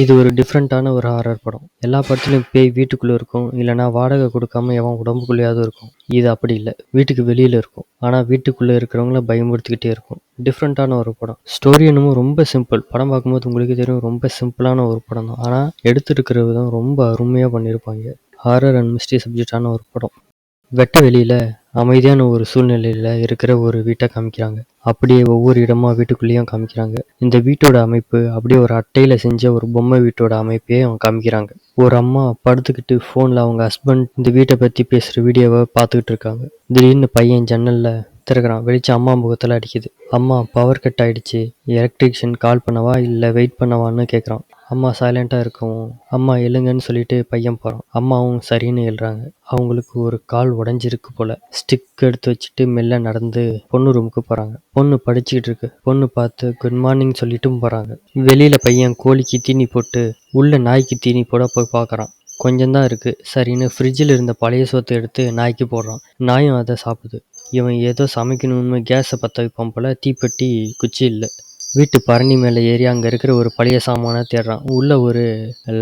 இது ஒரு டிஃப்ரெண்ட்டான ஒரு ஹாரர் படம். எல்லா படத்துலையும் பேய் வீட்டுக்குள்ளே இருக்கும். இல்லைனா வாடகை கொடுக்காம எவன் உடம்புக்குள்ளேயாவது இருக்கும். இது அப்படி இல்லை. வீட்டுக்கு வெளியில் இருக்கும். ஆனால் வீட்டுக்குள்ளே இருக்கிறவங்கள பயமுறுத்திக்கிட்டே இருக்கும். டிஃப்ரெண்ட்டான ஒரு படம். ஸ்டோரி என்னமோ ரொம்ப சிம்பிள் படம் பார்க்கும்போது உங்களுக்கு தெரியும் ரொம்ப சிம்பிளான ஒரு படம் தான். ஆனால் எடுத்துருக்கிற விதம் ரொம்ப அருமையாக பண்ணியிருப்பாங்க ஹாரர் அண்ட் மிஸ்ட்ரி சப்ஜெக்டான ஒரு படம். வெட்ட வெளியில் அமைதியான ஒரு சூழ்நிலையில் இருக்கிற ஒரு வீட்டை காமிக்கிறாங்க. அப்படியே ஒவ்வொரு இடமா வீட்டுக்குள்ளேயும் காமிக்கிறாங்க. இந்த வீட்டோட அமைப்பு அப்படியே ஒரு அட்டையில் செஞ்ச ஒரு பொம்மை வீட்டோட அமைப்பையே அவங்க காமிக்கிறாங்க. ஒரு அம்மா படுத்துக்கிட்டு ஃபோனில் அவங்க ஹஸ்பண்ட் இந்த வீட்டை பற்றி பேசுகிற வீடியோவை பார்த்துக்கிட்டு இருக்காங்க. திடீர்னு பையன் ஜன்னலில் திறக்கிறான் வெளிச்சம் அம்மா முகத்தில் அடிக்குது. அம்மா பவர் கட் ஆயிடுச்சு. எலக்ட்ரிஷியன் கால் பண்ணவா இல்லை வெயிட் பண்ணவான்னு கேட்குறான் அம்மா சைலண்ட்டாக இருக்கவும் அம்மா எழுங்கன்னு சொல்லிட்டு பையன் போகிறான் அம்மாவும் சரின்னு எழுறாங்க. அவங்களுக்கு ஒரு கால் உடஞ்சிருக்கு போல. ஸ்டிக் எடுத்து வச்சுட்டு மெல்ல நடந்து பொண்ணு ரூமுக்கு போகிறாங்க பொண்ணு படிச்சுக்கிட்டு இருக்கு. பொண்ணு பார்த்து குட் மார்னிங் சொல்லிட்டும் போகிறாங்க வெளியில் பையன் கோழிக்கு தீனி போட்டு உள்ள நாய்க்கு தீனி போட போய் பார்க்குறான். கொஞ்சம் தான் இருக்குது சரின்னு ஃப்ரிட்ஜில் இருந்த பழைய சோத்தை எடுத்து நாய்க்கு போடுறான். நாயும் அதை சாப்பிடுது. இவன் ஏதோ சமைக்கணும்னு கேஸை பற்ற வைப்பான் போல் தீப்பெட்டி குச்சி இல்லை. வீட்டு பரணி மேலே ஏறி அங்கே இருக்கிற ஒரு பழைய சாமானை தேடுறான். உள்ளே ஒரு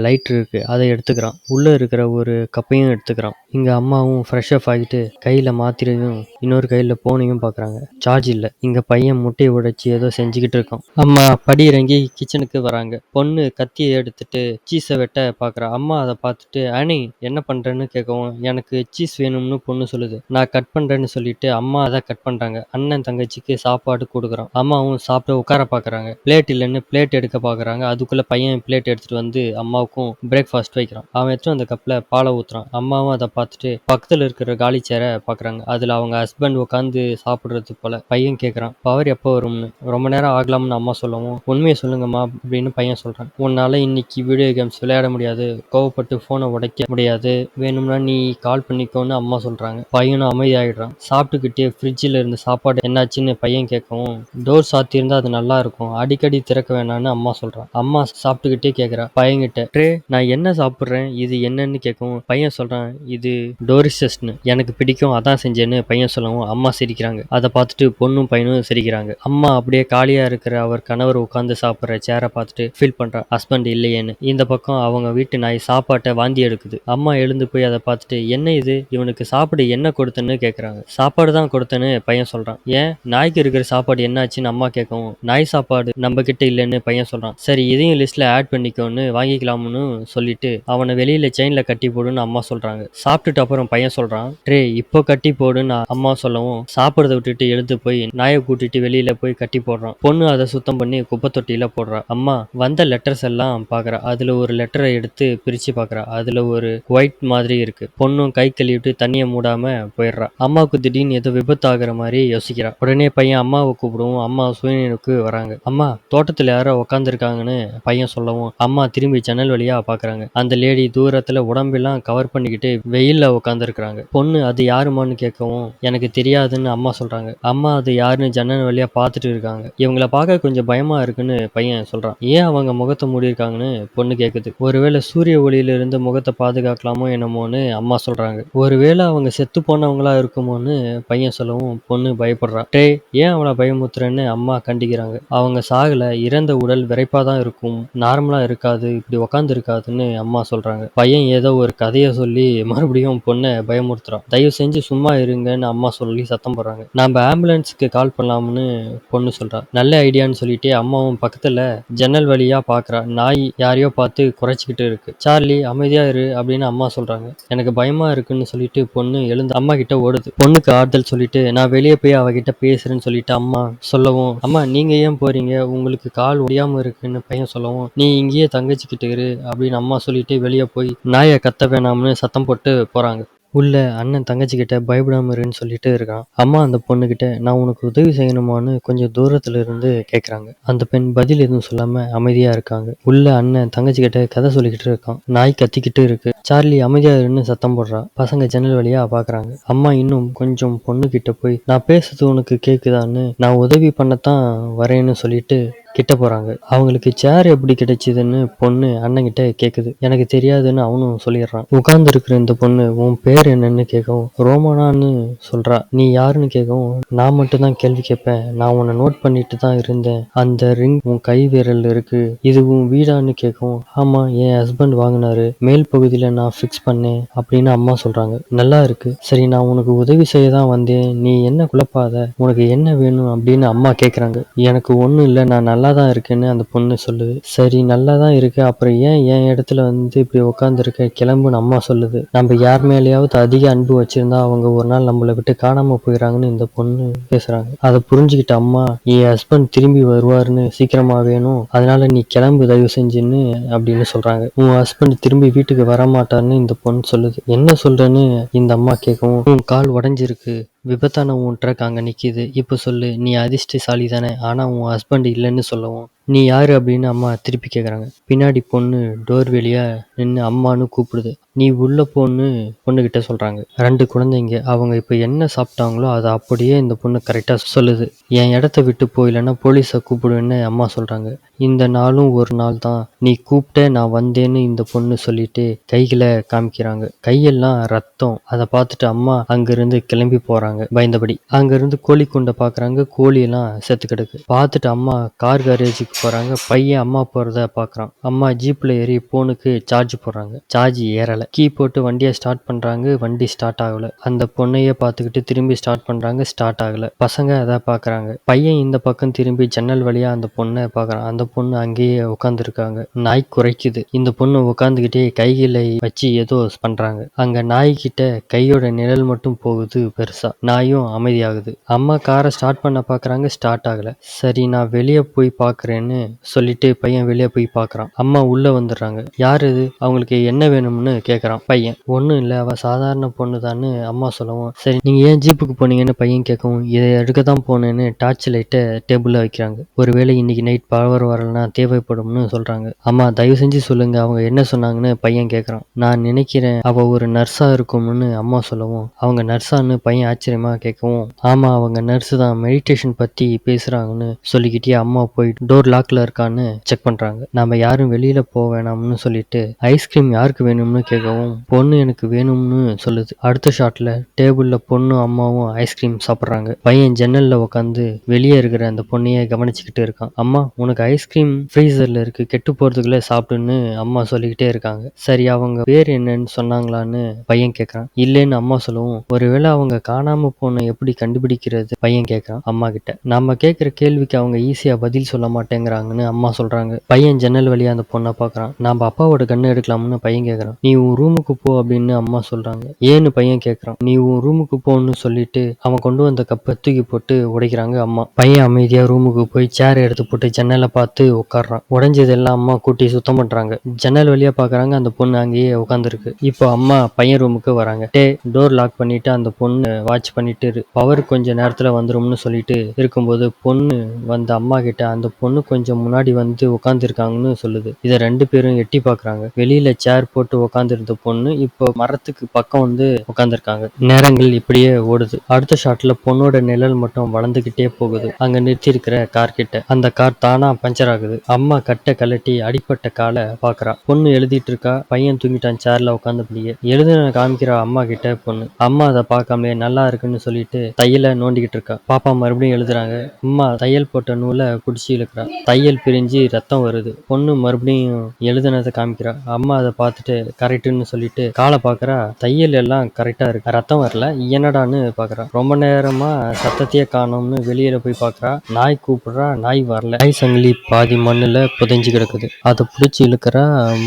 லைட் இருக்குது அதை எடுத்துக்கிறான். உள்ளே இருக்கிற ஒரு கப்பையும் எடுத்துக்கிறான். இங்கே அம்மாவும் ஃப்ரெஷ் அப் ஆகிட்டு கையில் மாத்திரையும் இன்னொரு கையில் போனையும் பார்க்குறாங்க சார்ஜ் இல்லை. இங்கே பையன் முட்டையை உடைச்சி ஏதோ செஞ்சுக்கிட்டு இருக்கான். அம்மா படி இறங்கி கிச்சனுக்கு வராங்க. பொண்ணு கத்தியை எடுத்துட்டு சீஸை வெட்ட பார்க்குறா அம்மா அதை பார்த்துட்டு அணி என்ன பண்ணுறேன்னு கேட்கவும் எனக்கு சீஸ் வேணும்னு பொண்ணு சொல்லுது. நான் கட் பண்ணுறேன்னு சொல்லிட்டு அம்மா அதை கட் பண்ணுறாங்க அண்ணன் தங்கச்சிக்கு சாப்பாடு கொடுக்குறான். அம்மாவும் சாப்பிட்டு உட்கார பார்க்க பார்க்குறாங்க பிளேட் இல்லைன்னு பிளேட் எடுக்க பார்க்குறாங்க அதுக்குள்ளே பையன் பிளேட் எடுத்துகிட்டு வந்து அம்மாவுக்கும் பிரேக்ஃபாஸ்ட் வைக்கிறான். அவன் எடுத்துட்டு அந்த கப்பில் பாலை ஊற்றுறான் அம்மாவும் அதை பார்த்துட்டு பக்கத்தில் இருக்கிற காலி சேரை பார்க்குறாங்க அதில் அவங்க ஹஸ்பண்ட் உட்காந்து சாப்பிட்றது போல் பையன் கேட்குறான் பவர் எப்போ வரும்னு? ரொம்ப நேரம் ஆகலாம்னு அம்மா சொல்லவும் உண்மையை சொல்லுங்கம்மா அப்படின்னு பையன் சொல்கிறான் உன்னால் இன்னைக்கு வீடியோ கேம்ஸ் விளையாட முடியாது. கோவப்பட்டு ஃபோனை உடைக்க முடியாது. வேணும்னா நீ கால் பண்ணிக்கோன்னு அம்மா சொல்கிறாங்க பையனும் அமைதியாகிடுறான் சாப்பிட்டுக்கிட்டே ஃப்ரிட்ஜில் இருந்த சாப்பாடு என்னாச்சுன்னு பையன் கேட்கவும் டோர் சாத்தியிருந்தா அது நல்லா இருக்கும். அடிக்கடி திறக்க வேணாம்னு அம்மா சொல்றான் அம்மா சாப்பிட்டுக்கிட்டே கேட்குறா பையன்கிட்ட ட்ரே நான் என்ன சாப்பிட்றேன்? இது என்னன்னு கேட்கவும் பையன் சொல்றான் இது டோரிசஸ்னு எனக்கு பிடிக்கும் அதான் செஞ்சேன்னு பையன் சொல்லவும் அம்மா சிரிக்கிறாங்க. அதை பார்த்துட்டு பொண்ணும் பையனும் சிரிக்கிறாங்க. அம்மா அப்படியே காலியா இருக்கிற அவர் கணவர் உட்காந்து சாப்பிட்ற சேரை பார்த்துட்டு ஃபீல் பண்றா. ஹஸ்பண்ட் இல்லையேன்னு. இந்த பக்கம் அவங்க வீட்டு நாய் சாப்பாட்டை வாந்தி எடுக்குது. அம்மா எழுந்து போய் அதை பார்த்துட்டு என்ன இது? இவனுக்கு சாப்பாடு என்ன கொடுத்தேன்னு கேட்குறாங்க சாப்பாடு தான் கொடுத்தேன்னு பையன் சொல்றான். ஏன்? நாய்க்கு இருக்கிற சாப்பாடு என்னாச்சுன்னு அம்மா கேட்கவும் நாய் சாப்பாடு நம்ம கிட்ட இல்லைன்னு பையன் சொல்றான். சரி இதையும் லிஸ்ட்ல ஆட் பண்ணிக்கோன்னு வாங்கிக்கலாம்னு சொல்லிட்டு அவனை வெளியில செயின்ல கட்டி போடுன்னு அம்மா சொல்றாங்க. சாப்பிட்டுட்டு அப்புறம் பையன் சொல்றான் ட்ரே இப்போ கட்டி போடுன்னு அம்மா சொல்லவும் சாப்பிட்றத விட்டுட்டு எழுந்து போய் நாயை கூட்டிட்டு வெளியில போய் கட்டி போடுறான். பொண்ணு அதை சுத்தம் பண்ணி குப்பை தொட்டியில போடுறா. அம்மா வந்த லெட்டர்ஸ் எல்லாம் பாக்குறா. அதுல ஒரு லெட்டரை எடுத்து பிரிச்சு பாக்குறா. அதுல ஒரு ஒயிட் மாதிரி இருக்கு. பொண்ணும் கை கழுவிட்டு தண்ணியை மூடாம போயிடுறா. அம்மாவுக்கு திடீர்னு ஏதோ விபத்து ஆகுற மாதிரி யோசிக்கிறா. உடனே பையன் அம்மாவை கூப்பிடுவோம் அம்மா சுயநினைவுக்கு வராங்க. அம்மா தோட்டத்துல யாரோ உக்காந்துருக்காங்கன்னு பையன் சொல்லவும் அம்மா திரும்பி ஜன்னல் வழியா பாக்குறாங்க அந்த லேடி தூரத்துல உடம்பெல்லாம் கவர் பண்ணிக்கிட்டு வெயில்ல உட்காந்துருக்குறாங்க பொண்ணு அது யாருமான்னு கேட்கவும் எனக்கு தெரியாதுன்னு அம்மா சொல்றாங்க. அம்மா அது யாருன்னு ஜன்னல் வழியா பார்த்துட்டு இருக்காங்க. இவங்கள பார்க்க கொஞ்சம் பயமா இருக்குன்னு பையன் சொல்றான். ஏன் அவங்க முகத்தை மூடி இருக்காங்கன்னு பொண்ணு கேக்குது. ஒருவேளை சூரிய ஒளியில இருந்து முகத்தை பாதுகாக்கலாமோ என்னமோன்னு அம்மா சொல்றாங்க. ஒருவேளை அவங்க செத்து போனவங்களா இருக்குமோன்னு பையன் சொல்லவும் பொண்ணு பயப்படுறான் டே ஏன் அவளை பயமுத்துறேன்னு அம்மா கண்டிக்கிறாங்க. அவங்க சாகல இறந்த உடல் விரைப்பாக தான் இருக்கும். நார்மலாக இருக்காது இப்படி உக்காந்து இருக்காதுன்னு அம்மா சொல்கிறாங்க பையன் ஏதோ ஒரு கதையை சொல்லி மறுபடியும் பொண்ணை பயமுறுத்துறான். தயவு செஞ்சு சும்மா இருங்கன்னு அம்மா சொல்லி சத்தம் போடுறாங்க. நம்ம ஆம்புலன்ஸ்க்கு கால் பண்ணலாம்னு பொண்ணு சொல்கிறான் நல்ல ஐடியான்னு சொல்லிட்டு அம்மாவும் பக்கத்தில் ஜன்னல் வழியாக பார்க்குறா நாய் யாரையோ பார்த்து குறைச்சிக்கிட்டு இருக்கு. சார்லி அமைதியாக இரு அப்படின்னு அம்மா சொல்கிறாங்க எனக்கு பயமாக இருக்குன்னு சொல்லிட்டு பொண்ணு எழுந்து அம்மா கிட்ட ஓடுது. பொண்ணுக்கு ஆறுதல் சொல்லிட்டு நான் வெளியே போய் அவகிட்ட பேசுறேன்னு சொல்லிட்டு அம்மா சொல்லவும் அம்மா நீங்க ஏன் போறீங்க உங்களுக்கு கால் ஒடியாமல் இருக்குன்னு பையன் சொல்லவும் நீ இங்கேயே தங்கச்சிக்கிட்டு இரு அப்படின்னு அம்மா சொல்லிட்டு வெளியே போய் நாயை கத்த வேணாம்னு சத்தம் போட்டு போறாங்க. உள்ள அண்ணன் தங்கச்சிக்கிட்ட பயப்படாம இருன்னு சொல்லிட்டு இருக்கான். அம்மா அந்த பொண்ணுக்கிட்ட நான் உனக்கு உதவி செய்யணுமான்னு கொஞ்சம் தூரத்துல இருந்து கேக்குறாங்க. அந்த பெண் பதில் எதுவும் சொல்லாம அமைதியா இருக்காங்க. உள்ள அண்ணன் தங்கச்சிக்கிட்ட கதை சொல்லிக்கிட்டு இருக்கான். நாய் கத்திக்கிட்டு இருக்கு. சார்லி அமைதியா இருன்னு சத்தம் போடுறா பசங்க ஜன்னல் வழியா பாக்குறாங்க. அம்மா இன்னும் கொஞ்சம் பொண்ணு கிட்ட போய் நான் பேசுறது உனக்கு கேக்குதான்னு நான் உதவி பண்ணத்தான் வரேன்னு சொல்லிட்டு கிட்ட போகிறாங்க அவங்களுக்கு சேர் எப்படி கிடைச்சிதுன்னு பொண்ணு அண்ணங்கிட்ட கேட்குது எனக்கு தெரியாதுன்னு அவனும் சொல்லிடுறான். உட்கார்ந்து இருக்கிற இந்த பொண்ணு உன் பேர் என்னன்னு கேட்கவும் ரோமானான்னு சொல்கிறா நீ யாருன்னு கேட்கவும் நான் மட்டும் தான் கேள்வி கேட்பேன். நான் உன்னை நோட் பண்ணிட்டு தான் இருந்தேன். அந்த ரிங் உன் கை விரல் இருக்கு. இதுவும் வீடான்னு கேட்கவும் ஆமாம் என் ஹஸ்பண்ட் வாங்கினாரு. மேல் பகுதியில் நான் ஃபிக்ஸ் பண்ணேன் அப்படின்னு அம்மா சொல்கிறாங்க நல்லா இருக்கு. சரி நான் உனக்கு உதவி செய்ய தான் வந்தேன். நீ என்ன குழப்பாத? உனக்கு என்ன வேணும்? அப்படின்னு அம்மா கேட்குறாங்க எனக்கு ஒன்றும் இல்லை. நான் நல்லா நல்லா தான் இருக்குன்னு அந்த பொண்ணு சொல்லுது. சரி நல்லா தான் இருக்கு. அப்புறம் ஏன் என் இடத்துல வந்து இப்படி உட்காந்துருக்க கிளம்புன்னு அம்மா சொல்லுது. நம்ம யார் மேலேயாவது அதிக அன்பு வச்சிருந்தா அவங்க ஒரு நாள் நம்மளை விட்டு காணாம போயிடறாங்கன்னு இந்த பொண்ணு பேசுறாங்க. அதை புரிஞ்சுக்கிட்ட அம்மா என் ஹஸ்பண்ட் திரும்பி வருவாருன்னு சீக்கிரமா வேணும். அதனால நீ கிளம்பு தயவு செஞ்சுன்னு அப்படின்னு சொல்றாங்க. உன் ஹஸ்பண்ட் திரும்பி வீட்டுக்கு வரமாட்டார்னு இந்த பொண்ணு சொல்லுது. என்ன சொல்றேன்னு இந்த அம்மா கேட்கவும் உன் கால் உடஞ்சிருக்கு. விபத்தான உன் ட்ரக் அங்கே நிற்கிது இப்போ சொல்லு நீ அதிர்ஷ்டசாலி தானே ஆனால் உன் ஹஸ்பண்ட் இல்லைன்னு சொல்லவும். நீ யாரு அப்படின்னு அம்மா திருப்பி கேட்குறாங்க பின்னாடி பொண்ணு டோர் வெளியாக நின்று அம்மான்னு கூப்பிடுது. நீ உள்ள போன்னு பொண்ணுகிட்ட சொல்றாங்க. ரெண்டு குழந்தைங்க அவங்க இப்போ என்ன சாப்பிட்டாங்களோ அதை அப்படியே இந்த பொண்ணு கரெக்டாக சொல்லுது. என் இடத்த விட்டு போயிலன்னா போலீஸை கூப்பிடுவேன்னு அம்மா சொல்றாங்க. இந்த நாளும் ஒரு நாள் தான். நீ கூப்பிட்டே நான் வந்தேன்னு இந்த பொண்ணு சொல்லிட்டு கைகளை காமிக்கிறாங்க. கையெல்லாம் ரத்தம். அதை பார்த்துட்டு அம்மா அங்கிருந்து கிளம்பி போறாங்க. பயந்தபடி அங்கிருந்து கோழி குண்டை பார்க்கறாங்க கோழி எல்லாம் செத்து கிடக்கு பார்த்துட்டு அம்மா கார் கேரேஜுக்கு போறாங்க. பையன் அம்மா போறத பாக்குறான். அம்மா ஜீப்ல ஏறி போனுக்கு சார்ஜ் போடுறாங்க. சார்ஜ் ஏறல. கீ போட்டு வண்டியை ஸ்டார்ட் பண்றாங்க. வண்டி ஸ்டார்ட் ஆகல. அந்த பொண்ணையே பார்த்துக்கிட்டு திரும்பி ஸ்டார்ட் பண்றாங்க. ஸ்டார்ட் ஆகல. பசங்க அதை பார்க்கறாங்க பையன் இந்த பக்கம் திரும்பி ஜன்னல் வழியா அந்த பொண்ணை பார்க்குறான் அந்த பொண்ணு அங்கேயே உட்காந்துருக்காங்க நாய் குறைக்குது. இந்த பொண்ணு உட்காந்துக்கிட்டே கைகளை வச்சு ஏதோ பண்றாங்க. அங்க நாய்கிட்ட கையோட நிழல் மட்டும் போகுது பெருசா. நாயும் அமைதியாகுது. அம்மா காரை ஸ்டார்ட் பண்ண பார்க்கறாங்க ஸ்டார்ட் ஆகல. சரி நான் வெளியே போய் பார்க்கறேன்னு சொல்லிட்டு பையன் வெளியே போய் பார்க்குறான். அம்மா உள்ள வந்துடுறாங்க. யார் இது? அவங்களுக்கு என்ன வேணும்னு கேட்கறான் பையன். ஒன்றும் இல்லை அவ சாதாரண பொண்ணு அம்மா சொல்லவும் சரி நீங்க ஏன் ஜீப்புக்கு போனீங்கன்னு பையன் கேட்கவும் இதை எடுக்க தான் போனேன்னு டார்ச் லைட்டை டேபிள்ல வைக்கிறாங்க. ஒருவேளை இன்னைக்கு நைட் பவர் வரலன்னா தேவைப்படும்னு சொல்றாங்க. அம்மா தயவு செஞ்சு சொல்லுங்க அவங்க என்ன சொன்னாங்கன்னு பையன் கேட்கறான் நான் நினைக்கிறேன் அவ ஒரு நர்ஸா இருக்கும்னு அம்மா சொல்லவும் அவங்க நர்ஸான்னு பையன் ஆச்சரியமா கேட்கவும் ஆமா அவங்க நர்ஸு தான் மெடிடேஷன் பத்தி பேசுறாங்கன்னு சொல்லிக்கிட்டே அம்மா போய் டோர் லாக்ல இருக்கான்னு செக் பண்றாங்க. நம்ம யாரும் வெளியில போக வேணாம்னு சொல்லிட்டு ஐஸ்கிரீம் யாருக்கு வேணும்னு கேட்கவும் பொண்ணு எனக்கு வேணும்னு சொல்லுது. அடுத்த ஷாட்ல டேபிள்ல பொண்ணும் அம்மாவும் ஐஸ்கிரீம் சாப்பிட்றாங்க. பையன் ஜன்னல்ல உட்காந்து வெளியே இருக்கிற அந்த பொண்ணையே கவனிச்சுக்கிட்டு இருக்கான். அம்மா உனக்கு ஐஸ்கிரீம் ஃப்ரீசர்ல இருக்கு கெட்டு போறதுக்குள்ள சாப்பிடுன்னு அம்மா சொல்லிக்கிட்டே இருக்காங்க. சரி அவங்க பேர் என்னன்னு சொன்னாங்களான்னு பையன் கேட்கறான் இல்லைன்னு அம்மா சொல்லவும் ஒருவேளை அவங்க காணாம போன எப்படி கண்டுபிடிக்கிறது? பையன் கேட்கறான் அம்மா கிட்ட நம்ம கேட்கிற கேள்விக்கு அவங்க ஈஸியா பதில் சொல்ல மாட்டேங்கிறாங்கன்னு அம்மா சொல்றாங்க. பையன் ஜன்னல் வழியா அந்த பொண்ணை பார்க்குறான். நாம அப்பாவோட கண்ணு எடுக்கலாம்னு பையன் கேட்கறான் நீ உன் ரூமுக்கு போ அப்படின்னு அம்மா சொல்றாங்க. ஏன்னு பையன் கேட்கறான் நீ உன் ரூமுக்கு போன்னு சொல்லிட்டு அவன் கொண்டு வந்த கப்பை தூக்கி போட்டு உடைக்கிறாங்க அம்மா. பையன் அமைதியா ரூமுக்கு போய் சேர் எடுத்து போட்டு ஜன்னலை பார்த்து உட்காடுறான் உடஞ்சதெல்லாம் அம்மா கூட்டி சுத்தம் பண்றாங்க. ஜன்னல் வழியா பாக்குறாங்க அந்த பொண்ணு அங்கேயே உட்காந்துருக்கு இப்போ அம்மா பையன் ரூமுக்கு வராங்க. டே டோர் லாக் பண்ணிட்டு அந்த பொண்ணு வாட்ச் பண்ணிட்டு பவர் கொஞ்ச நேரத்துல வந்துரும்னு சொல்லிட்டு இருக்கும்போது பொண்ணு வந்த அம்மா கிட்ட அந்த பொண்ணு கொஞ்சம் முன்னாடி வந்து உட்காந்துருக்காங்கன்னு சொல்லுது. இதை ரெண்டு பேரும் எட்டி பாக்குறாங்க. வெளியில சேர் போட்டு உட்காந்துருந்த பொண்ணு இப்போ மரத்துக்கு பக்கம் வந்து உட்காந்துருக்காங்க நேரங்கள் இப்படியே ஓடுது. அடுத்த ஷாட்ல பொண்ணோட நிழல் மட்டும் வளர்ந்துகிட்டே போகுது. அங்க நிறுத்தி இருக்கிற கார் கிட்ட. அந்த கார் தானா பஞ்சர் ஆகுது. அம்மா கட்டை கழட்டி அடிப்பட்ட காலை பாக்குறா. பொண்ணு எழுதிட்டு இருக்கா. பையன் தூங்கிட்டான் சேர்ல உட்காந்தபடியே எழுதுன காமிக்கிற அம்மா கிட்ட பொண்ணு. அம்மா அதை பார்க்காமலே நல்லா இருக்குன்னு சொல்லிட்டு தையல நோண்டிக்கிட்டு இருக்கா. பாப்பா மறுபடியும் எழுதுறாங்க. அம்மா தையல் போட்ட நூலை குடிச்சு இழுக்கிறா. தையல் பிரிஞ்சு ரத்தம் வருது. பொண்ணு மறுபடியும் எழுதுனதை காமிக்கிறா. அம்மா அதை பார்த்துட்டு கரெக்டுன்னு சொல்லிட்டு காலை பார்க்குறா. தையல் எல்லாம் கரெக்டாக இருக்கு. ரத்தம் வரல. என்னடான்னு பார்க்குறா. ரொம்ப நேரமாக சத்தத்தையே காணோம்னு வெளியில் போய் பார்க்குறா. நாய் கூப்பிடுறா. நாய் வரல. நாய் சங்கிலி பாதி மண்ணில் புதைஞ்சு கிடக்குது. அதை பிடிச்சி இழுக்கிறா.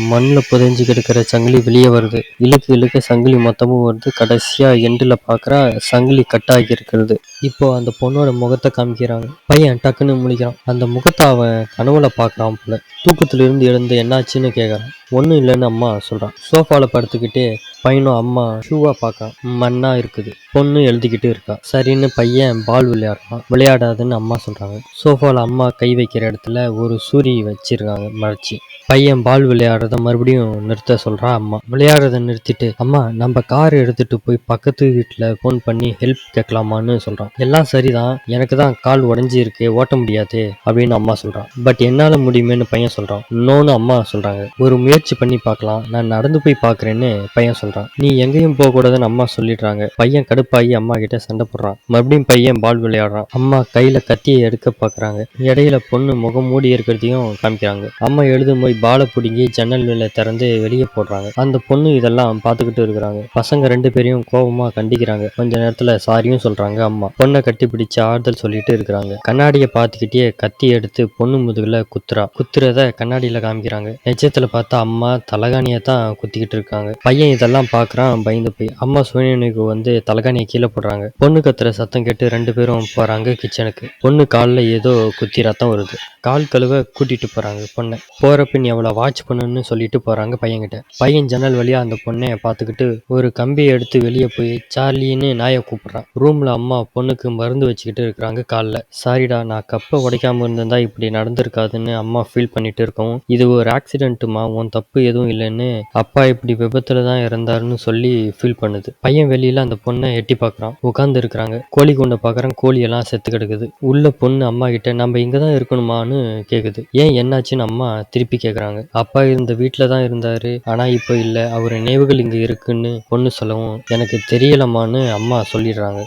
மண்ணில் புதைஞ்சு கிடக்கிற சங்கிலி வெளியே வருது. இழுக்கு இழுக்க சங்கிலி மொத்தமும் வருது. கடைசியாக எண்டில் பார்க்குறா சங்கிலி கட்டாகி இருக்கிறது. இப்போ அந்த பொண்ணோட முகத்தை காமிக்கிறாங்க. பையன் டக்குன்னு முழிக்கிறான். அந்த முகத்தை அவன் கனவுல பார்க்குறான் போல. தூக்கத்துல இருந்து எழுந்து என்னாச்சுன்னு கேட்குறான் ஒன்றும் இல்லைன்னு அம்மா சொல்கிறான் சோஃபால படுத்துக்கிட்டே பையனும் அம்மா ஷூவா பார்க்கான் மண்ணா இருக்குது. பொண்ணு எழுதிக்கிட்டு இருக்கா. சரின்னு பையன் பால் விளையாடுறான். விளையாடாதுன்னு அம்மா சொல்றாங்க. சோஃபால அம்மா கை வைக்கிற இடத்துல ஒரு சூரி வச்சிருக்காங்க. மறைச்சி. பையன் பால் விளையாடுறத மறுபடியும் நிறுத்த சொல்றா அம்மா. விளையாடுறத நிறுத்திட்டு அம்மா நம்ம கார் எடுத்துட்டு போய் பக்கத்து வீட்டுல ஃபோன் பண்ணி ஹெல்ப் கேட்கலாமான்னு சொல்றான். எல்லாம் சரிதான். எனக்கு தான் கால் உடஞ்சி இருக்கு ஓட்ட முடியாது அப்படின்னு அம்மா சொல்றான். பட் என்னால முடியுமேன்னு பையன் சொல்றான். இன்னொன்னு அம்மா சொல்றாங்க. ஒரு முயற்சி பண்ணி பார்க்கலாம். நான் நடந்து போய் பார்க்குறேன்னு பையன் சொல்றான். நீ எங்கேயும் போக கூடாதுன்னு அம்மா சொல்லிடுறாங்க. பையன் கடுப்பாகி அம்மா கிட்ட சண்டை போடுறான். மறுபடியும் பையன் பால் விளையாடுறான். அம்மா கையில கத்தியை எடுக்க பாக்குறாங்க இடையில பொண்ணு முகம் மூடி இருக்கிறதையும் காமிக்கிறாங்க. அம்மா எழுதும் போய் பாலை பிடுங்கி ஜன்னல் வேலை திறந்து வெளியே போடுறாங்க. அந்த பொண்ணு இதெல்லாம் பார்த்துக்கிட்டு இருக்கிறாங்க. பசங்க ரெண்டு பேரையும் கோபமா கண்டிக்கிறாங்க. கொஞ்ச நேரத்துல சாரியும் சொல்றாங்க அம்மா. பொண்ணை கட்டி பிடிச்சு ஆறுதல் சொல்லிட்டு இருக்கிறாங்க. கண்ணாடியை பார்த்துக்கிட்டே கத்தி எடுத்து பொண்ணு முதுகுல குத்துறா. குத்துறத கண்ணாடியில காமிக்கிறாங்க. நிஜத்துல பார்த்தா அம்மா தலகாணியை தான் குத்திக்கிட்டு இருக்காங்க. பையன் இதெல்லாம் பார்க்கறான் பயந்து போய். அம்மா சூரியனுக்கு வந்து தலகாணியை கீழே போடுறாங்க. பொண்ணு கத்துற சத்தம் கேட்டு ரெண்டு பேரும் போறாங்க கிச்சனுக்கு பொண்ணு காலில் ஏதோ குத்தி ரத்தம் வருது. கால் கழுவ கூட்டிட்டு போறாங்க பொண்ணை. போறப்ப நீ அவளை வாட்ச் பண்ணுன்னு சொல்லிட்டு போறாங்க பையன்கிட்ட. பையன் ஜன்னல் வழியா அந்த பொண்ணை பார்த்துக்கிட்டு ஒரு கம்பியை எடுத்து வெளியே போய் சார்லின்னு நாயை கூப்பிடுறான். ரூம்ல அம்மா பொண்ணுக்கு மருந்து வச்சுக்கிட்டு இருக்கிறாங்க காலில். சாரிடா நான் கப்பை உடைக்காம இருந்திருந்தா இப்படி நடந்திருக்காதுன்னு அம்மா ஃபீல் பண்ணிட்டு இருக்கோம் இது ஒரு ஆக்சிடென்ட்டுமா உன் தப்பு எதுவும் இல்லைன்னு அப்பா இப்படி விபத்துல தான் இறந்தாருன்னு சொல்லி ஃபீல் பண்ணுது. பையன் வெளியில அந்த பொண்ணை எட்டி பார்க்குறான். உட்கார்ந்து இருக்கிறாங்க. கோழி கொண்ட பார்க்குறேன் கோழி எல்லாம் செத்து கிடக்குது. உள்ள பொண்ணு அம்மா கிட்ட நம்ம இங்கே தான் இருக்கணுமான்னு கேட்குது ஏன் என்னாச்சுன்னு அம்மா திருப்பி கேட்குறாங்க அப்பா இருந்த வீட்டில் தான் இருந்தார். ஆனால் இப்போ இல்லை. அவர் நினைவுகள் இங்கே இருக்குன்னு பொண்ணு சொல்லவும் எனக்கு தெரியலம்மான்னு அம்மா சொல்லிடுறாங்க.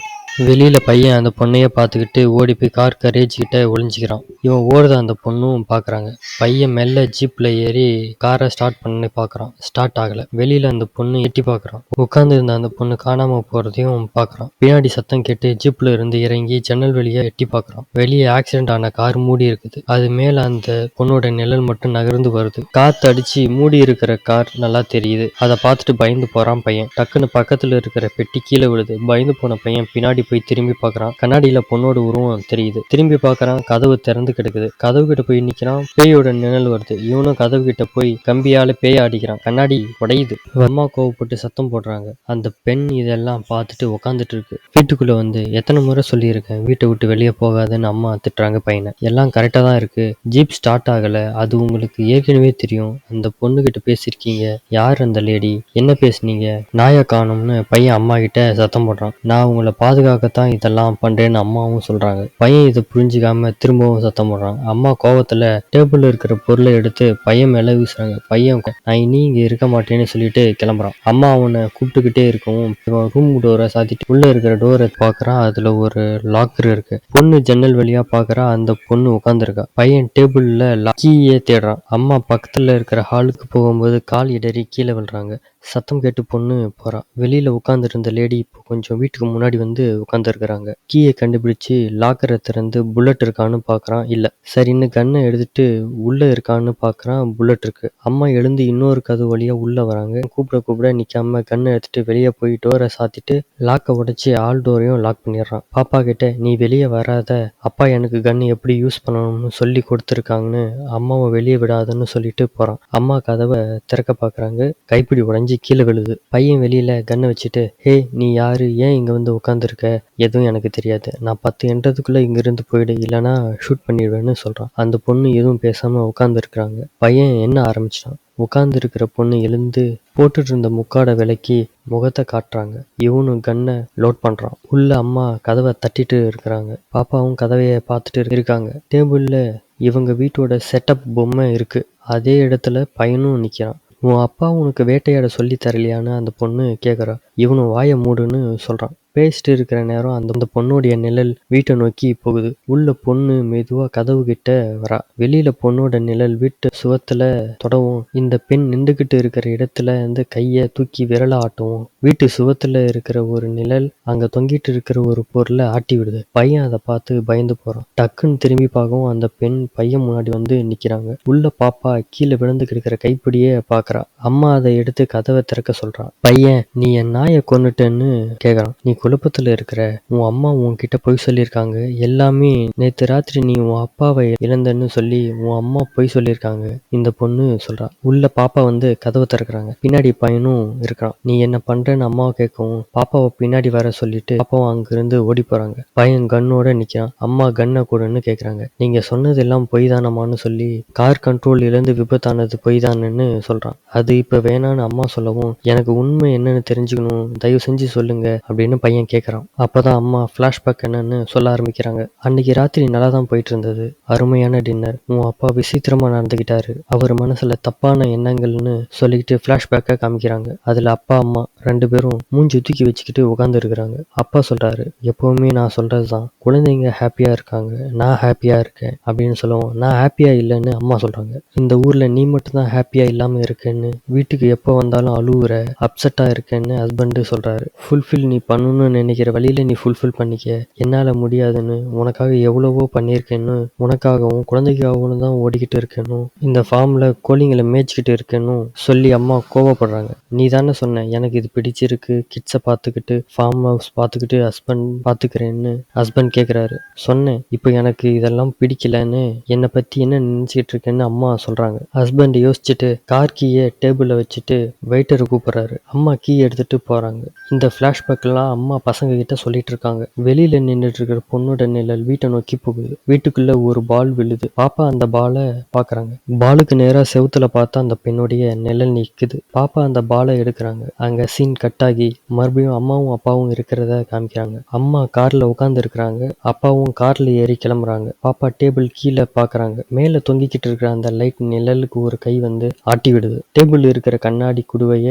வெளியில் பையன் அந்த பொண்ணைய பார்த்துக்கிட்டு ஓடி போய் கார் கரேஜ் கிட்ட ஒளிஞ்சிக்கிறான். இவன் ஓடுத அந்த பொண்ணும் பார்க்குறாங்க. பையன் மெல்ல ஜீப்ல ஏறி காரை ஸ்டார்ட் பண்ணி பார்க்குறான். ஸ்டார்ட் ஆகல. வெளியில் அந்த பொண்ணு எட்டி பார்க்குறான். உட்காந்து இருந்த அந்த பொண்ணு காணாமல் போறதையும் பார்க்குறான். பின்னாடி சத்தம் கேட்டு ஜீப்ல இருந்து இறங்கி ஜன்னல் வழியா எட்டி பார்க்குறான். வெளியே ஆக்சிடென்ட் ஆன கார் மூடி இருக்குது. அது மேல அந்த பொண்ணோட நிழல் மட்டும் நகர்ந்து வருது. காற்று அடிச்சு மூடி இருக்கிற கார் நல்லா தெரியுது. அதை பார்த்துட்டு பயந்து போறான் பையன். டக்குன்னு பக்கத்துல இருக்கிற பெட்டி கீழே விழுது. பயந்து போன பையன் பின்னாடி போய் திரும்பி பார்க்கறான் கண்ணாடியில பொண்ணோட உருவம் தெரியுது. திரும்பி பார்க்கறான் கதவு திறந்து கிடக்குது. கதவு கிட்ட போய் நிக்கிறான் பேயோட நிழல் வருது. இவனும் கதவு கிட்ட போய் கம்பியால பேய அடிக்கிறான். கண்ணாடி உடையுது. அம்மா கோவப்பட்டு சத்தம் போடுறாங்க. அந்த பெண் இதெல்லாம் பார்த்துட்டு உக்காந்துட்டு இருக்கு. வீட்டுக்குள்ள வந்து எத்தனை முறை சொல்லியிருக்கேன் வீட்டை விட்டு வெளியே போகாதுன்னு அம்மா திட்டுறாங்க பையனை. எல்லாம் கரெக்டா தான் இருக்கு. ஜீப் ஸ்டார்ட் ஆகல. அது உங்களுக்கு ஏற்கனவே தெரியும். அந்த பொண்ணு கிட்ட பேசியிருக்கீங்க. யார் அந்த லேடி என்ன பேசுனீங்க? நாயை காணும்னு பையன் அம்மா கிட்ட சத்தம் போடுறான். நான் உங்களை பாதுகாக்கத்தான் இதெல்லாம் பண்றேன்னு அம்மாவும் சொல்றாங்க. பையன் இதை புரிஞ்சுக்காம திரும்பவும் சத்தம் போடுறாங்க. அம்மா கோவத்துல டேபிள் இருக்கிற பொருளை எடுத்து பையன் மேல வீசுறாங்க. பையன் நான் இனி இங்க இருக்க மாட்டேன்னு சொல்லிட்டு கிளம்புறான். அம்மா அவனை கூப்பிட்டுக்கிட்டே இருக்கவும் இவன் ரூம் டோரை சாத்திட்டு உள்ள இருக்கிற டோரை பாக்குறான் அதுல ஒரு லாக்கர் இருக்கு. பொண்ணு ஜன்னல் வழியா பாக்குறா. அந்த பொண்ணு உட்காந்துருக்கா பையன் டேபிள்ல கீயே தேடுறான். அம்மா பக்கத்துல இருக்கிற ஹாலுக்கு போகும்போது கால் இடறி கீழே விழுறாங்க. சத்தம் கேட்டு பொண்ணு போறா. வெளியில உட்காந்துருந்த லேடி இப்போ கொஞ்சம் வீட்டுக்கு முன்னாடி வந்து உட்காந்துருக்குறாங்க கீயை கண்டுபிடிச்சு லாக்கரை திறந்து புல்லட் இருக்கான்னு பார்க்கறான் இல்ல சரின்னு கன்னை எடுத்துட்டு உள்ள இருக்கான்னு பார்க்கறான் புல்லட் இருக்கு. அம்மா எழுந்து இன்னொரு கதவு வழியா உள்ள வராங்க. கூப்பிட கூப்பிட நிக்காம கன்னை எடுத்துட்டு வெளியே போய் டோரை சாத்திட்டு லாக்கை உடைச்சு ஆல் டோரையும் லாக் பண்ணிடுறான். பாப்பா கிட்ட நீ வெளியே வராத. அப்பா எனக்கு கன்னு எப்படி யூஸ் பண்ணணும்னு சொல்லி கொடுத்துருக்காங்கன்னு அம்மாவை வெளியே விடாதன்னு சொல்லிட்டு போறான். அம்மா கதவை திறக்க பார்க்கறாங்க கைப்பிடி உடைஞ்சு கீழே விழுது. பையன் வெளியில கன்னை வச்சுட்டு ஹே நீ யாரு? ஏன் இங்க வந்து உட்காந்துருக்க எதுவும் எனக்கு தெரியாது. நான் பத்து எண்றதுக்குள்ள இங்க இருந்து போயிடு. இல்லைன்னா ஷூட் பண்ணிடுவேன்னு சொல்றான். அந்த பொண்ணு எதுவும் பேசாம உட்காந்துருக்குறாங்க பையன் என்ன ஆரம்பிச்சிட்டான்? உட்கார்ந்துருக்கிற பொண்ணு எழுந்து போட்டுட்டு இருந்த முக்காடை விலக்கி முகத்தை காட்டுறாங்க. இவனும் கன்னை லோட் பண்றான். உள்ள அம்மா கதவை தட்டிட்டு இருக்கிறாங்க. பாப்பாவும் கதவையை பார்த்துட்டு இருக்காங்க. டேபிள்ல இவங்க வீட்டோட செட்டப் பொம்மை இருக்கு. அதே இடத்துல பையனும் நிக்கிறான். உன் அப்பா உனக்கு வேட்டையாட சொல்லி தரலையான்னு அந்த பொண்ணு கேட்குறா இவனும் வாயை மூடுன்னு சொல்கிறான் பேசிட்டு இருக்கிற நேரம் அந்த அந்த பொண்ணுடைய நிழல் வீட்டை நோக்கி போகுது. உள்ள பொண்ணு மெதுவா கதவு கிட்ட வரா. வெளியில பொண்ணோட நிழல் வீட்டு சுவத்துல தொடவும். இந்த பெண் நின்றுகிட்டு இருக்கிற இடத்துல இருந்து கைய தூக்கி விரல ஆட்டவும். வீட்டு சுவத்துல இருக்கிற ஒரு நிழல் அங்க தொங்கிட்டு இருக்கிற ஒரு பொருளை ஆட்டி விடுது. பையன் அதை பார்த்து பயந்து போறான். டக்குன்னு திரும்பி பார்க்கவும் அந்த பெண் பையன் முன்னாடி வந்து நிக்கிறாங்க. உள்ள பாப்பா கீழே விழுந்து கிடக்கிற கைப்பிடியே பாக்குறா அம்மா அதை எடுத்து கதவை திறக்க சொல்றான் பையன் நீ என் நாயை கொன்னுட்டேன்னு கேக்குறான். நீ குழப்பத்தில் இருக்கிற உன் அம்மா உன்கிட்ட பொய் சொல்லியிருக்காங்க. எல்லாமே நேத்து ராத்திரி நீ உன் அப்பாவை இழந்தன்னு சொல்லி உன் அம்மா பொய் சொல்லியிருக்காங்க. இந்த பொண்ணு சொல்றா. உள்ள பாப்பா வந்து கதவை திறக்கிறாங்க. பின்னாடி பையனும் இருக்கிறான். நீ என்ன பண்றேன்னு அம்மாவை கேட்கவும் பாப்பாவை பின்னாடி வர சொல்லிட்டு பாப்பாவும் அங்கிருந்து ஓடி போறாங்க. பையன் கண்ணோட நிக்கிறான். அம்மா கண்ணை கூடன்னு கேட்கறாங்க. நீங்க சொன்னது எல்லாம் பொய் தானம்மான்னு சொல்லி கார் கண்ட்ரோல் இழந்து விபத்தானது பொய் தானேன்னு சொல்றான். அது இப்ப வேணான்னு அம்மா சொல்லவும் எனக்கு உண்மை என்னன்னு தெரிஞ்சுக்கணும். தயவு செஞ்சு சொல்லுங்க அப்படின்னு பையன் கேக்குறான். அப்போதான் அம்மா பிளாஷ்பேக் என்னன்னு சொல்ல ஆரம்பிக்கிறாங்க. அன்னைக்கு ராத்திரி நல்லா தான் போயிட்டு இருந்தது அருமையான டின்னர் உன் அப்பா விசித்திரமா நடந்துகிட்டாரு அவர் மனசுல தப்பான எண்ணங்கள்னு சொல்லிக்கிட்டு ஃப்ளாஷ்பேக்கை காமிக்கிறாங்க. அதுல அப்பா அம்மா ரெண்டு பேரும் மூஞ்சி தூக்கி வச்சுக்கிட்டு உட்கார்ந்து இருக்கிறாங்க அப்பா சொல்றாரு எப்பவுமே நான் சொல்றதுதான். குழந்தைங்க ஹாப்பியா இருக்காங்க. நான் ஹாப்பியா இருக்கேன். அப்படின்னு சொல்லவும். நான் ஹாப்பியா இல்லைன்னு அம்மா சொல்றாங்க. இந்த ஊர்ல நீ மட்டும் தான் ஹாப்பியா இல்லாம இருக்கேன்னு வீட்டுக்கு எப்போ வந்தாலும் அழுவுற அப்செட்டா இருக்கேன்னு ஹஸ்பண்டு சொல்றாரு. ஃபுல்ஃபில் நீ பண்ணணும்னு நினைக்கிற வழியில நீ ஃபுல்ஃபில் பண்ணிக்க. என்னால முடியாதுன்னு உனக்காக எவ்வளவோ பண்ணியிருக்கேன்னு உனக்காகவும் குழந்தைக்காகவும் தான் ஓடிக்கிட்டு இருக்கணும் இந்த ஃபார்ம்ல கோழிங்களை மேய்ச்சிக்கிட்டு இருக்கேன்னு சொல்லி அம்மா கோவப்படுறாங்க. நீ தானே சொன்ன எனக்கு இது பிடிச்சிருக்கு. கிட்ஸை பார்த்துக்கிட்டு ஃபார்ம் ஹவுஸ் பார்த்துக்கிட்டு ஹஸ்பண்ட் பார்த்துக்கிறேன்னு ஹஸ்பண்ட் கேட்குறாரு சொன்னேன் இப்போ எனக்கு இதெல்லாம் பிடிக்கலன்னு என்னை பற்றி என்ன நினச்சிக்கிட்டு இருக்கேன்னு அம்மா சொல்கிறாங்க ஹஸ்பண்ட் யோசிச்சுட்டு கார் கீயை டேபிளில் வச்சுட்டு வெயிட்டரை கூப்பிட்றாரு. அம்மா கீ எடுத்துட்டு போகிறாங்க இந்த ஃப்ளாஷ்பேக்கெல்லாம் அம்மா பசங்க கிட்ட சொல்லிட்டு இருக்காங்க. வெளியில் நின்றுட்டு இருக்கிற பொண்ணோட நிழல் வீட்டை நோக்கி போகுது. வீட்டுக்குள்ள ஒரு பால் விழுது. பாப்பா அந்த பாலை பார்க்குறாங்க பாலுக்கு நேராக செவுத்துல பார்த்தா அந்த பெண்ணுடைய நிழல் நிற்குது பாப்பா அந்த பாலை எடுக்கிறாங்க. அங்க சீன் கட் ஆகி மறுபடியும் அம்மாவும் அப்பாவும் இருக்கிறத காமிக்கிறாங்க. அம்மா கார்ல உட்கார்ந்து இருக்கிறாங்க அப்பாவும் கார்ல ஏறி கிளம்புறாங்க. பாப்பா டேபிள் கீழே பாக்குறாங்க. மேல தொங்கிக்கிட்டு இருக்கிற அந்த லைட் நிழலுக்கு ஒரு கை வந்து ஆட்டி விடுது. டேபிள் இருக்கிற கண்ணாடி குடுவைய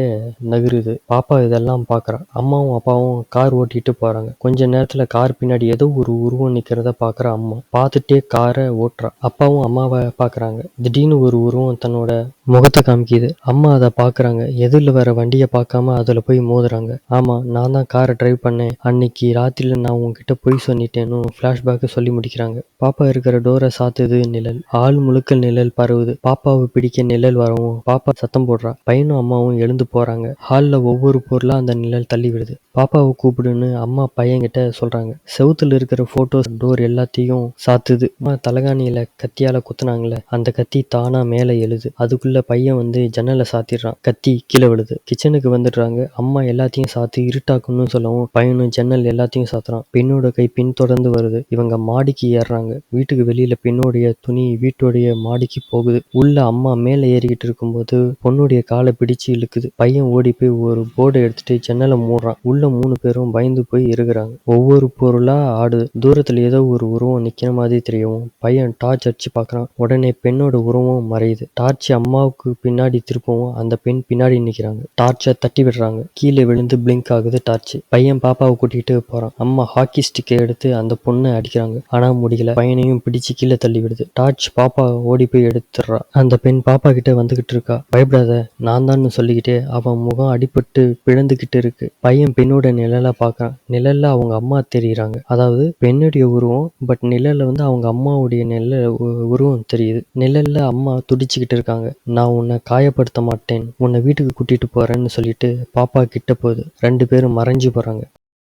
நகருது பாப்பா இதெல்லாம் பாக்குறா. அம்மாவும் அப்பாவும் கார் ஓட்டிட்டு போறாங்க. கொஞ்ச நேரத்துல கார் பின்னாடி ஏதோ ஒரு உருவம் நிக்கிறத பாக்குற அம்மா. பார்த்துட்டே காரை ஓட்டுறா. அப்பாவும் அம்மாவை பாக்குறாங்க. திடீர்னு ஒரு உருவம் தன்னோட முகத்தை காமிக்குது. அம்மா அதை பாக்குறாங்க. எதிரில் வர வண்டியை பார்க்காம அதுல போய் மோதுறாங்க. ஆமா நான் தான் காரை டிரைவ் பண்ணேன். அன்னைக்கு ராத்திரில நான் உங்ககிட்ட பொய் சொன்னிட்டேன்னு ஃப்ளாஷ்பேக்கை சொல்லி முடிக்கிறாங்க. பாப்பா இருக்கிற டோரை சாத்துது நிழல். ஆள் முழுக்க நிழல் பரவுது. பாப்பாவை பிடிக்க நிழல் வரவும் பாப்பா சத்தம் போடுறா. பையனும் அம்மாவும் எழுந்து போறாங்க. ஹாலில் ஒவ்வொரு பொருளாக அந்த நிழல் தள்ளி விடுது பாப்பாவை கூப்பிடுன்னு அம்மா பையன்கிட்ட சொல்றாங்க. செவுத்துல இருக்கிற ஃபோட்டோஸ் டோர் எல்லாத்தையும் சாத்துது. அம்மா தலகாணியில் கத்தியால குத்துனாங்களே அந்த கத்தி தானா மேலே எழுது. அதுக்குள்ள பையன் வந்து ஜன்னலை சாத்திடுறான். கத்தி கீழே விழுது. கிச்சனுக்கு வந்துடுறாங்க. அம்மா எல்லாத்தையும் சாத்தி இருட்டாக்குன்னு சொல்லவும் பையனும் ஜன்னல் எல்லாத்தையும் சாத்துறான். பெண்ணோட கை பின் தொடர்ந்து வருது. இவங்க மாடிக்கு ஏறுறாங்க. வீட்டுக்கு வெளியில பெண்ணுடைய துணி வீட்டுடைய மாடிக்கு போகுது. உள்ள அம்மா மேல ஏறிக்கிட்டு இருக்கும்போது பொண்ணுடைய காலை பிடிச்சு இழுக்குது. பையன் ஓடி போய் ஒரு போர்டை எடுத்துட்டு ஜன்னலை மூடுறான். உள்ள மூணு பேரும் பயந்து போய் இருக்கிறாங்க. ஒவ்வொரு பொருளா ஆடுது. தூரத்துல ஏதோ ஒரு உருவம் நிக்கிற மாதிரி தெரியவும் பையன் டார்ச் அடிச்சு பாக்குறான். உடனே பெண்ணோட உருவம் மறையுது. டார்ச் அம்மாவுக்கு பின்னாடி திருப்பவும் அந்த பெண் பின்னாடி நிக்கிறாங்க. டார்ச்சை தட்டி விடுறாங்க. கீழே விழுந்து பிளிங்க் ஆகுது டார்ச் பையன் பாப்பாவை கூட்டிகிட்டு போறான். அம்மா ஹாக்கி ஸ்டிக்கை எடுத்து அந்த பொண்ணை அடிக்கிறாங்க. ஆனா முடியல. பையனையும் பிடிச்சு கீழே தள்ளி விடுது. டார்ச் பாப்பா ஓடி போய் எடுத்துடுறா. அந்த பெண் பாப்பா கிட்ட வந்துகிட்டு இருக்கா. பயப்படாத நான் தான் சொல்லிக்கிட்டே அவன் முகம் அடிபட்டு பிழந்துகிட்டு இருக்கு. பையன் பெண்ணோட நிழல பாக்குறான் நிழல்ல அவங்க அம்மா தெரியுறாங்க. அதாவது பெண்ணுடைய உருவம் பட் நிழல்ல வந்து அவங்க அம்மாவுடைய நிழல உருவம் தெரியுது. நிழல்ல அம்மா துடிச்சுக்கிட்டு இருக்காங்க. நான் உன்னை காயப்படுத்த மாட்டேன். உன்னை வீட்டுக்கு கூட்டிட்டு போறேன்னு சொல்லிட்டு பாப்பா கிட்ட போகுது. ரெண்டு பேரும் மறைஞ்சு போறாங்க.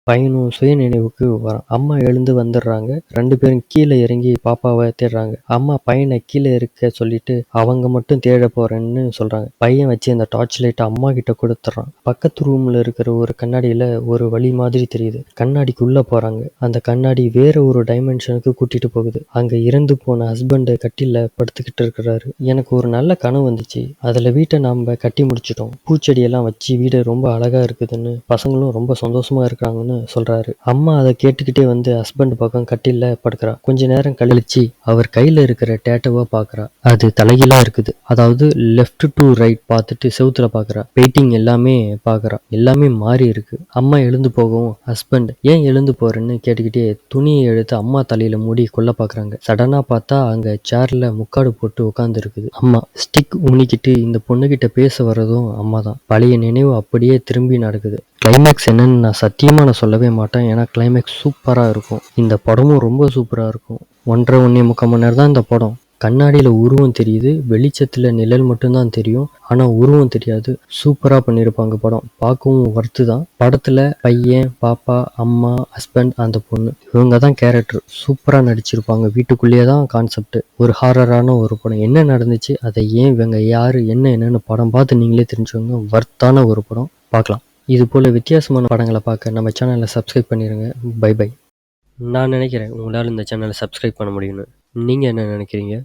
பையனும் சுயநினைவுக்கு வரான். அம்மா எழுந்து வந்துடுறாங்க. ரெண்டு பேரும் கீழே இறங்கி பாப்பாவை தேடுறாங்க. அம்மா பையனை கீழே இருக்க சொல்லிட்டு அவங்க மட்டும் தேட போறேன்னு சொல்றாங்க. பையன் வச்சு அந்த டார்ச் லைட்டை அம்மா கிட்ட கொடுத்துட்றான். பக்கத்து ரூம்ல இருக்கிற ஒரு கண்ணாடியில ஒரு வழி மாதிரி தெரியுது. கண்ணாடிக்குள்ள போறாங்க. அந்த கண்ணாடி வேற ஒரு டைமென்ஷனுக்கு கூட்டிட்டு போகுது. அங்க இறந்து போன ஹஸ்பண்ட் கட்டில படுத்துக்கிட்டு இருக்கிறாரு. எனக்கு ஒரு நல்ல கனவு வந்துச்சு. அதுல வீட்டை நாம கட்டி முடிச்சிட்டோம். பூச்செடியெல்லாம் வச்சு வீடு ரொம்ப அழகா இருக்குதுன்னு பசங்களும் ரொம்ப சந்தோஷமா இருக்காங்கன்னு சொல்றாரு. அம்மா அதை கேட்டுக்கிட்டே வந்து ஹஸ்பண்ட் பக்கம் கட்டில்ல படுக்கிறா. கொஞ்ச நேரம் கழிச்சு அவர் கையில இருக்கிற டேட்டோவா பாக்குறா. அது தலைகீழா இருக்குது. அதாவது லெஃப்ட் டு ரைட் பார்த்துட்டு செவுத்துல பாக்குறா. பெயிண்டிங் எல்லாமே பாக்குறா. எல்லாமே மாறி இருக்கு. அம்மா எழுந்து போகவும் ஹஸ்பண்ட் ஏன் எழுந்து போறேன்னு கேட்டுக்கிட்டே துணியை எடுத்து அம்மா தலையில மூடி கொல்ல பாக்குறாங்க. சடனா பார்த்தா அங்க சேர்ல முக்காடு போட்டு உட்கார்ந்து இருக்குது. அம்மா ஸ்டிக் உனிக்கிட்டு இந்த பொண்ணுகிட்ட பேச வர்றதும் அம்மா தான் பழைய நினைவு அப்படியே திரும்பி நடக்குது. கிளைமேக்ஸ் என்னன்னு நான் சத்தியமா நான் சொல்லவே மாட்டேன். ஏன்னா கிளைமேக்ஸ் சூப்பராக இருக்கும். இந்த படமும் ரொம்ப சூப்பராக இருக்கும். ஒன்றரை ஒன்றே முக்கால் மணி நேரம் தான் இந்த படம். கண்ணாடியில் உருவம் தெரியுது. வெளிச்சத்தில் நிழல் மட்டும்தான் தெரியும். ஆனால் உருவம் தெரியாது. சூப்பராக பண்ணியிருப்பாங்க படம். பார்க்கவும் ஒர்த்து தான். படத்தில் பையன் பாப்பா அம்மா ஹஸ்பண்ட் அந்த பொண்ணு. இவங்க தான் கேரக்டர் சூப்பராக நடிச்சிருப்பாங்க. வீட்டுக்குள்ளேயே தான் கான்செப்ட் ஒரு ஹாரரான ஒரு படம். என்ன நடந்துச்சு? அதை ஏன் இவங்க யார்? என்ன என்னன்னு படம் பார்த்து நீங்களே தெரிஞ்சுக்கோங்க. ஒர்த்தான ஒரு படம். பார்க்கலாம். இது போல் வித்தியாசமான படங்களை பார்க்க நம்ம சேனலை சப்ஸ்கிரைப் பண்ணிடுங்க பை பை நான் நினைக்கிறேன் உங்களால் இந்த சேனலை சப்ஸ்கிரைப் பண்ண முடியும்னு. நீங்கள் என்ன நினைக்கிறீங்க?